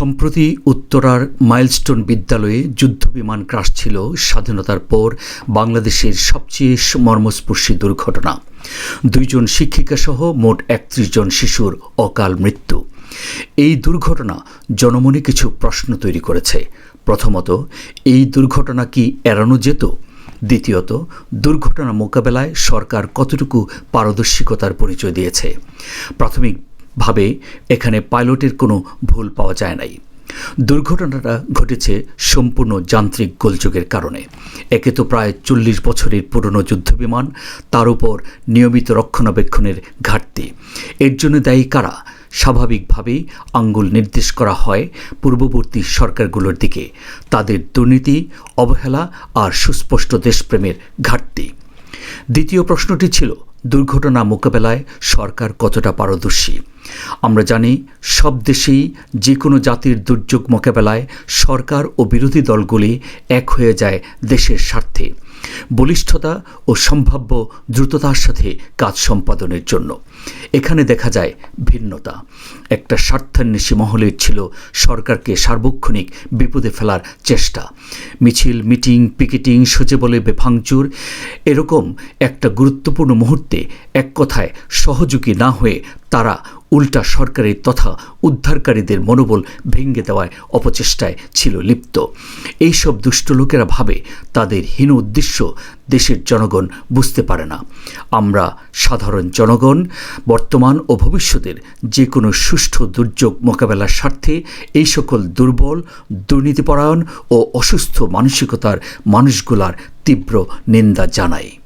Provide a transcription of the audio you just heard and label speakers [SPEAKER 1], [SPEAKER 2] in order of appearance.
[SPEAKER 1] সম্প্রতি উত্তরার মাইলস্টোন বিদ্যালয়ে যুদ্ধবিমান ক্রাশ ছিল। স্বাধীনতার পর বাংলাদেশের সবচেয়ে মর্মস্পর্শী দুর্ঘটনা। দুইজন শিক্ষিকাসহ মোট একত্রিশ জন শিশুর অকাল মৃত্যু। এই দুর্ঘটনা জনমনে কিছু প্রশ্ন তৈরি করেছে। প্রথমত, এই দুর্ঘটনা কি এড়ানো যেত? দ্বিতীয়ত, দুর্ঘটনা মোকাবেলায় সরকার কতটুকু পারদর্শিকতার পরিচয় দিয়েছে? প্রাথমিকভাবে এখানে পাইলটের কোনো ভুল পাওয়া যায় নাই। দুর্ঘটনাটা ঘটেছে সম্পূর্ণ যান্ত্রিক গোলযোগের কারণে। একে তো প্রায় চল্লিশ বছরের পুরনো যুদ্ধবিমান, তার উপর নিয়মিত রক্ষণাবেক্ষণের ঘাটতি। এর জন্য দায়ী কারা? স্বাভাবিকভাবেই আঙ্গুল নির্দেশ করা হয় পূর্ববর্তী সরকারগুলোর দিকে। তাদের দুর্নীতি, অবহেলা আর সুস্পষ্ট দেশপ্রেমের ঘাটতি। দ্বিতীয় প্রশ্নটি ছিল, দুর্ঘটনা মোকাবেলায় সরকার কতটা পারদর্শী? আমরা জানি সব দেশেই যে কোনো জাতির দুর্যোগ মোকাবেলায় সরকার ও বিরোধী দলগুলি এক হয়ে যায় দেশের স্বার্থে। বলিষ্ঠতা ও সম্ভাব্য দ্রুততার সাথে কাজ সম্পাদনের জন্য। এখানে দেখা যায় ভিন্নতা। একটা স্বার্থান্বেষী মহলের ছিল সরকারকে সার্বক্ষণিক বিপদে ফেলার চেষ্টা। মিছিল, মিটিং, পিকেটিং সজে বলে বেভাঙচুর, এরকম একটা গুরুত্বপূর্ণ মুহূর্তে এক কথায় সহযোগী না হয়ে তারা উল্টা সরকারের তথা উদ্ধারকারীদের মনোবল ভেঙে দেওয়ায় অপচেষ্টায় ছিল লিপ্ত। এইসব দুষ্ট লোকেরা ভাবে তাদের হীন উদ্দেশ্য দেশের জনগণ বুঝতে পারে না। আমরা সাধারণ জনগণ, বর্তমান ও ভবিষ্যতের যে কোনো সুষ্ঠু দুর্যোগ মোকাবেলার স্বার্থে এই সকল দুর্বল, দুর্নীতিপরায়ণ ও অসুস্থ মানসিকতার মানুষগুলার তীব্র নিন্দা জানাই।